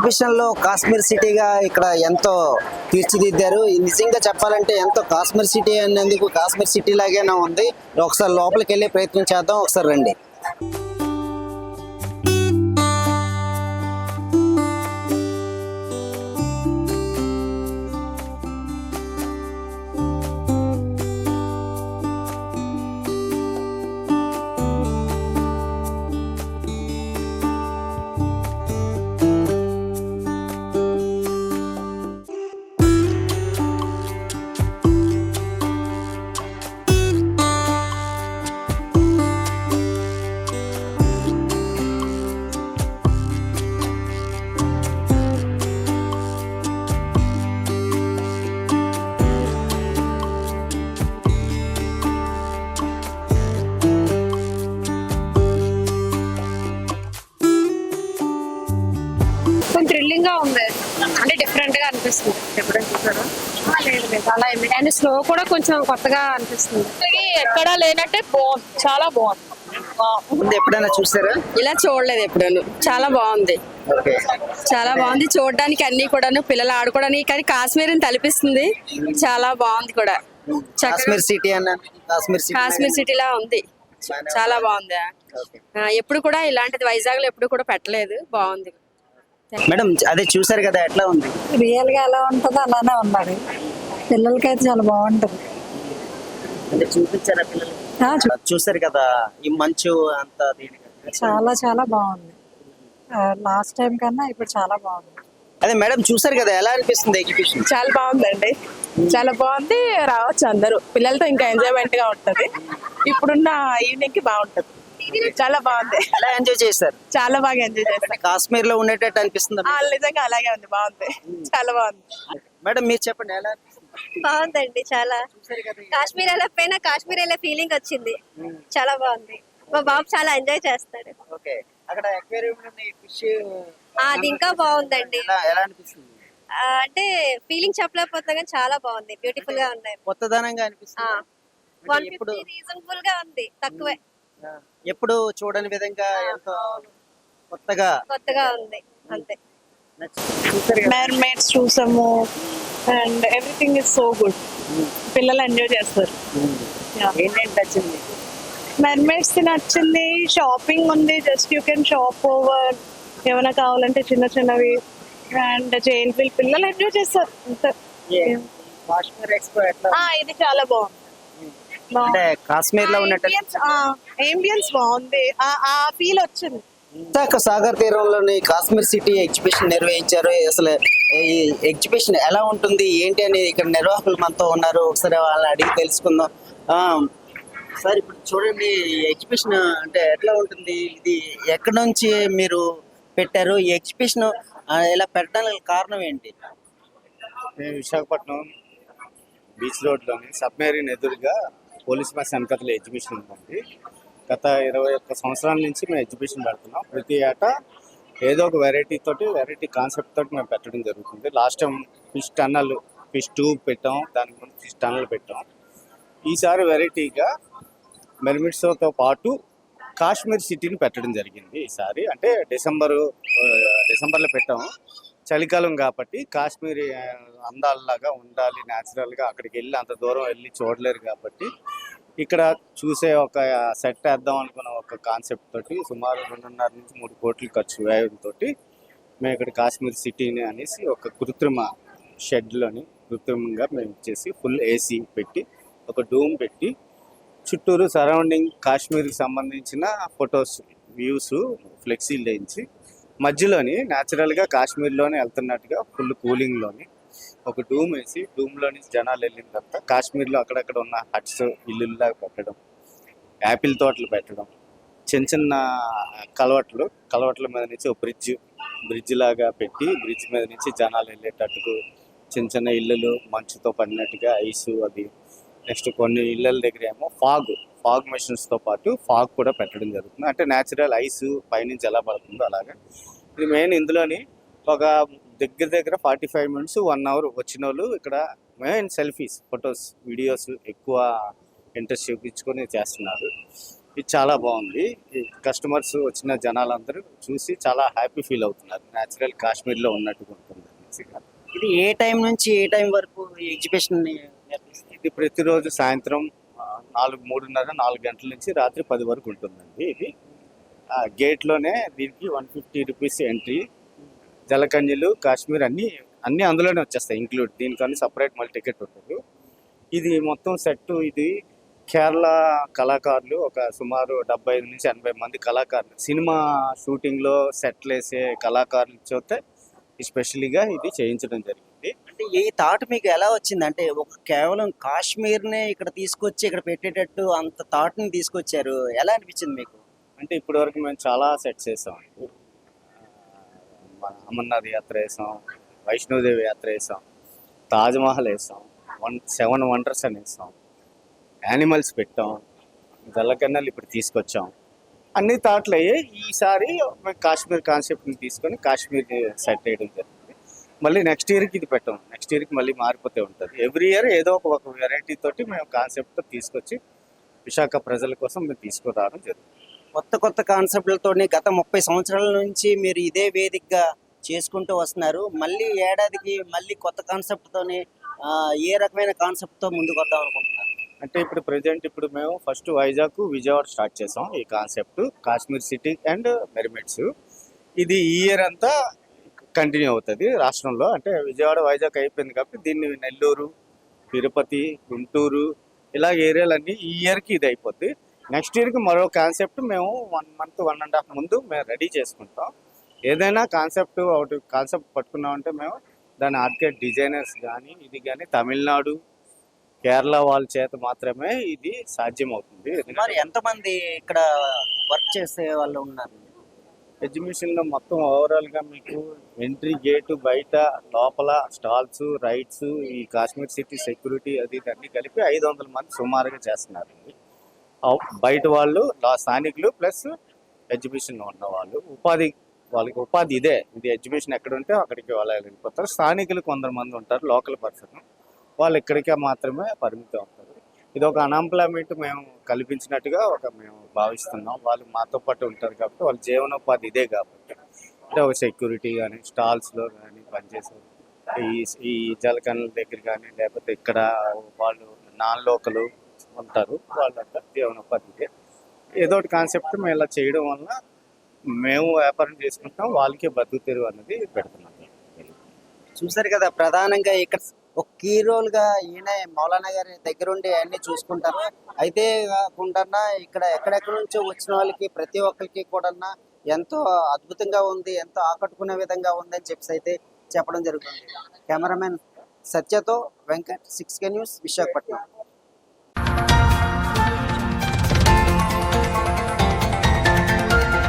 ఎగ్జిబిషన్లో కాశ్మీర్ సిటీగా ఇక్కడ ఎంతో తీర్చిదిద్దారు. నిజంగా చెప్పాలంటే ఎంతో కాశ్మీర్ సిటీ అనేందుకు కాశ్మీర్ సిటీ లాగానే ఉంది. ఒకసారి లోపలికి వెళ్ళే ప్రయత్నం చేద్దాం. ఒకసారి రండి. అనిపిస్తుంది ఎప్పుడైనా చూసారా ఆ, లేదు లేదు అలా ఏమి అండ్ స్లో కూడా కొంచెం కొత్తగా అనిపిస్తుంది. ఎక్కడా లేనట్టే బాగుంది చాలా బాగుంది. ముందు ఎప్పుడైనా చూసారా? ఇలా చూడలేదు ఎప్పుడూ చాలా బాగుంది. ఓకే. చాలా బాగుంది చూడడానికి అన్ని కూడాను పిల్లలు ఆడుకోవడానికి కానీ కాశ్మీర్ తలిపిస్తుంది. చాలా బాగుంది కూడా. కాశ్మీర్ సిటీ అన్న కాశ్మీర్ సిటీ సిటీలా ఉంది. చాలా బాగుంది. ఎప్పుడు కూడా ఇలాంటిది వైజాగ్లో ఎప్పుడు కూడా పెట్టలేదు. బాగుంది. మేడం అదే చూసారు కదా ఎట్లా ఉంది? రియల్గా ఎలా ఉంటుందో అలానే ఉన్నది పిల్లలకైతే చాలా బాగుంటుంది. అంటే చూపించారా పిల్లలు? చూసారు కదా ఈ మంచు అంతా చాలా చాలా బాగుంది. లాస్ట్ టైం కన్నా ఇప్పుడు చాలా బాగుంది. అదే మేడం చూసారు కదా ఎలా అనిపిస్తుంది ఎగ్జిబిషన్? చాలా బాగుందండి. చాలా బాగుంది రావచ్చు అందరూ. పిల్లలతో ఇంకా ఎంజాయ్మెంట్గా ఉంటది. ఇప్పుడున్న ఈవినింగ్కి బాగుంటది. చాలా బాగుంది. ఎలా ఎంజాయ్ చేశారు. చాలా బాగా ఎంజాయ్ చేస్తాం కాశ్మీర్లో ఉండేటట్టు అనిపిస్తుంది ఆ, నిజంగా అలాగే ఉంది. బాగుంది. చాలా బాగుంది. మేడం మీరు చెప్పండి ఎలా? బాగుందండి చాలా. కాశ్మీర్ వెళ్ళకపోయినా కాశ్మీర్ వెళ్ళే ఫీలింగ్ వచ్చింది. చాలా బాగుంది. మా బాబు చాలా ఎంజాయ్ చేస్తాడు. ఓకే. అక్కడ అది ఇంకా బాగుందండి. ఎలా ఎలా అనిపిస్తుంది? అంటే ఫీలింగ్ చెప్పలేకపోతున్నా కానీ చాలా బాగుంది. బ్యూటిఫుల్గా ఉన్నాయి. కొత్తదనంగా అనిపిస్తుంది? రీజనబుల్గా ఉంది తక్కువే. ఎప్పుడు చూడని విధంగా ఎంతో కొత్తగా కొత్తగా ఉంది అంతే? మేడ్స్ చూసాము and everything is so good పిల్లలు ఎంజాయ్ చేస్తారు. Yeah. ఏంటేంటి నచ్చింది? మెర్మేడ్స్ నచ్చింది షాపింగ్ ఉంది just you can shop over ఏమైనా కావాలంటే చిన్న చిన్నవి అండ్ జైన్ వీల్ పిల్లలు ఎంజాయ్ చేస్తారు ఇది చాలా బాగుంది. అంటే కాశ్మీర్లో ఉన్నట్టు ఏంబియన్స్ బాగుంది. ఆ- ఆ ఫీల్ వచ్చింది. విశాఖ సాగర్ తీరంలోని కాశ్మీర్ సిటీ ఎగ్జిబిషన్ నిర్వహించారు. అసలు ఈ ఎగ్జిబిషన్ ఎలా ఉంటుంది? ఏంటి అనేది ఇక్కడ నిర్వాహకులు మనతో ఉన్నారు. ఒకసారి వాళ్ళని అడిగి తెలుసుకుందాం. ఆ, సార్ ఇప్పుడు చూడండి ఈ ఎగ్జిబిషన్ అంటే ఎట్లా ఉంటుంది? ఇది ఎక్కడి నుంచి మీరు పెట్టారు? ఈ ఎగ్జిబిషన్ ఇలా పెట్టడానికి కారణం ఏంటి? విశాఖపట్నం బీచ్ రోడ్లోని సబ్మెరీన్ ఎదురుగా పోలీస్ మ్యాథ్స్ వెనకతల ఎగ్జిబిషన్ ఉందండి. గత ఇరవై ఒక్క సంవత్సరాల నుంచి మేము ఎగ్జిబిషన్ పెడుతున్నాం. ప్రతి ఏటా ఏదో ఒక వెరైటీ తోటి వెరైటీ కాన్సెప్ట్ తోటి మేము పెట్టడం జరుగుతుంది. Last time fish tunnel fish tube పెట్టాం. దానికి ముందు ఫిష్ టన్నల్ పెట్టాం. ఈసారి వెరైటీగా మెర్మిట్స్తో పాటు కాశ్మీర్ సిటీని పెట్టడం జరిగింది ఈసారి. అంటే డిసెంబరు డిసెంబర్లో పెట్టాము. చలికాలం కాబట్టి కాశ్మీర్ అందాలలాగా ఉండాలి న్యాచురల్గా అక్కడికి వెళ్ళి అంత దూరం వెళ్ళి చూడలేరు కాబట్టి ఇక్కడ చూసే ఒక సెట్ వేద్దాం అనుకున్న ఒక కాన్సెప్ట్ తోటి సుమారు రెండున్నర నుంచి మూడు కోట్ల ఖర్చు వ్యయంతో మేము ఇక్కడ కాశ్మీర్ సిటీని అనేసి ఒక కృత్రిమ షెడ్లోని కృత్రిమంగా మేము ఇచ్చేసి ఫుల్ ఏసీ పెట్టి ఒక డూమ్ పెట్టి చుట్టూరు సరౌండింగ్ కాశ్మీర్కి సంబంధించిన ఫొటోస్ వ్యూస్ ఫ్లెక్సీలు వేయించి మధ్యలోని న్యాచురల్గా కాశ్మీర్లోనే వెళ్తున్నట్టుగా ఫుల్ కూలింగ్లోని ఒక డూమ్ వేసి డూమ్లోని జనాలు వెళ్ళిన తర్వాత కాశ్మీర్లో అక్కడక్కడ ఉన్న హట్స్ ఇల్లుల్లా పెట్టడం యాపిల్ తోటలు పెట్టడం చిన్న చిన్న కలవట్లు కలవట్ల మీద నుంచి ఒక బ్రిడ్జ్ బ్రిడ్జ్ లాగా పెట్టి బ్రిడ్జ్ మీద నుంచి జనాలు వెళ్ళేటట్టుకు చిన్న చిన్న ఇల్లులు మంచుతో పడినట్టుగా ఐసు అది నెక్స్ట్ కొన్ని ఇళ్ళ దగ్గర ఏమో ఫాగ్ ఫాగ్ మెషిన్స్తో పాటు ఫాగ్ కూడా పెట్టడం జరుగుతుంది. అంటే న్యాచురల్ ఐస్ పైనుంచి ఎలా పడుతుందో అలాగా. ఇది మెయిన్ ఇందులోని ఒక దగ్గర దగ్గర forty five minutes one hour వచ్చిన వాళ్ళు ఇక్కడ మెయిన్ సెల్ఫీస్ ఫొటోస్ వీడియోస్ ఎక్కువ ఇంట్రెస్ట్ చూపించుకొని చేస్తున్నారు. ఇది చాలా బాగుంది. కస్టమర్స్ వచ్చిన జనాలందరూ చూసి చాలా హ్యాపీ ఫీల్ అవుతున్నారు. న్యాచురల్ కాశ్మీర్లో ఉన్నట్టుగా ఉంటుంది. ఇది ఏ టైం నుంచి ఏ టైం వరకు ఎగ్జిబిషన్ ఇది ప్రతిరోజు సాయంత్రం నాలుగు మూడున్నర నాలుగు గంటల నుంచి రాత్రి పది వరకు ఉంటుందండి ఇది. ఆ, గేట్లోనే దీనికి వన్ ఫిఫ్టీ రూపీస్ ఎంట్రీ. జలకన్యలు కాశ్మీర్ అన్నీ అన్నీ అందులోనే వచ్చేస్తాయి ఇంక్లూడ్. దీనికని సపరేట్ మళ్ళీ టికెట్ ఉంటుంది. ఇది మొత్తం సెట్ ఇది కేరళ కళాకారులు ఒక సుమారు డెబ్బై ఐదు నుంచి ఎనభై మంది కళాకారులు. సినిమా షూటింగ్లో సెట్లు వేసే కళాకారులు చూస్తే స్పెషల్గా ఇది చేయించడం జరిగింది. అంటే ఈ థాట్ మీకు ఎలా వచ్చింది? అంటే ఒక కేవలం కాశ్మీర్నే ఇక్కడ తీసుకొచ్చి ఇక్కడ పెట్టేటట్టు అంత థాట్ని తీసుకొచ్చారు. ఎలా అనిపించింది మీకు? అంటే ఇప్పటి వరకు మేము చాలా సెట్స్ చేసాం మన అమర్నాథ్ యాత్ర వేసాం వైష్ణోదేవి యాత్ర వేసాం తాజ్మహల్ వేసాం వన్ సెవెన్ వండర్స్ అని వేసాం యానిమల్స్ పెట్టాం జల్లకన్నలు ఇప్పుడు తీసుకొచ్చాం. అన్ని థాట్లు అయ్యాయి ఈసారి మేము కాశ్మీర్ కాన్సెప్ట్ని తీసుకొని కాశ్మీర్ సెట్ చేయడం జరిగింది. మళ్ళీ నెక్స్ట్ ఇయర్కి ఇది పెట్టాం. నెక్స్ట్ ఇయర్కి మళ్ళీ మారిపోతూ ఉంటుంది. ఎవ్రీ ఇయర్ ఏదో ఒక వెరైటీ తోటి మేము కాన్సెప్ట్ తీసుకొచ్చి విశాఖ ప్రజల కోసం మేము తీసుకురావడం జరుగుతుంది. కొత్త కొత్త కాన్సెప్ట్లతోని గత ముప్పై సంవత్సరాల నుంచి మీరు ఇదే వేదికగా చేసుకుంటూ వస్తున్నారు. మళ్ళీ ఏడాదికి మళ్ళీ కొత్త కాన్సెప్ట్ తోని ఆ, ఏ రకమైన కాన్సెప్ట్తో ముందుకు వద్దాం అనుకుంటున్నారు? అంటే ఇప్పుడు ప్రెజెంట్ ఇప్పుడు మేము ఫస్ట్ వైజాగ్ విజయవాడ స్టార్ట్ చేసాం ఈ concept Kashmir city and mermaids ఇది ఈ ఇయర్ అంతా కంటిన్యూ అవుతుంది రాష్ట్రంలో. అంటే విజయవాడ వైజాగ్ అయిపోయింది కాబట్టి దీన్ని నెల్లూరు తిరుపతి గుంటూరు ఇలా ఏరియాలన్నీ ఈ ఇయర్కి ఇది అయిపోద్ది. నెక్స్ట్ ఇయర్కి మరో కాన్సెప్ట్ మేము one month one and half ముందు మేము రెడీ చేసుకుంటాం. ఏదైనా కాన్సెప్ట్ ఒకటి కాన్సెప్ట్ పట్టుకున్నామంటే మేము దాని ఆర్కిటెక్ట్ డిజైనర్స్ కానీ ఇది కానీ తమిళనాడు కేరళ వాళ్ళ చేత మాత్రమే ఇది సాధ్యం అవుతుంది మరి ఎంతమంది ఇక్కడ వర్క్ చేసే వాళ్ళు ఉన్నారు? ఎగ్జిబిషన్లో మొత్తం ఓవరాల్గా మీకు ఎంట్రీ గేటు బయట లోపల స్టాల్స్ రైడ్స్ ఈ కాశ్మీర్ సిటీ సెక్యూరిటీ అది అన్ని కలిపి ఐదు వందల మంది సుమారుగా చేస్తున్నారండి. బయట వాళ్ళు స్థానికులు ప్లస్ ఎగ్జిబిషన్ ఉన్న వాళ్ళు. ఉపాధి వాళ్ళకి ఉపాధి ఇదే. ఇది ఎగ్జిబిషన్ ఎక్కడ ఉంటే అక్కడికి వాళ్ళు వెళ్ళిపోతారు స్థానికులు కొందరు మంది ఉంటారు లోకల్ పర్సన్. వాళ్ళు ఇక్కడికే మాత్రమే పరిమితం అవుతారు. ఇది ఒక అన్ఎంప్లాయ్మెంట్ మేము కల్పించినట్టుగా ఒక మేము భావిస్తున్నాం. వాళ్ళు మాతో పాటు ఉంటారు కాబట్టి వాళ్ళ జీవనోపాధి ఇదే కాబట్టి. అంటే ఒక సెక్యూరిటీ కానీ స్టాల్స్లో కానీ పనిచేసే ఈ ఈ జలకన్ల దగ్గర కానీ లేకపోతే ఇక్కడ వాళ్ళు నాన్ లోకలు ఉంటారు వాళ్ళంతా జీవనోపాధి ఇదే. ఏదో ఒకటి కాన్సెప్ట్ మేము ఇలా చేయడం వల్ల మేము వ్యాపారం చేసుకుంటాం వాళ్ళకే బతుకు తెరువు అనేది పెడుతున్నాం. చూసారు కదా ప్రధానంగా ఇక్కడ ఒక కీ రోల్గా ఈయన మౌలానా గారి దగ్గరుండి అన్ని చూసుకుంటారు. అయితే కాకుండా ఇక్కడ ఎక్కడెక్కడి నుంచో వచ్చిన వాళ్ళకి ప్రతి ఒక్కరికి కూడా ఎంతో అద్భుతంగా ఉంది ఎంతో ఆకట్టుకునే విధంగా ఉంది అని చెప్పి అయితే చెప్పడం జరుగుతుంది. Cameraman సత్యతో Venkat six K news Visakhapatnam.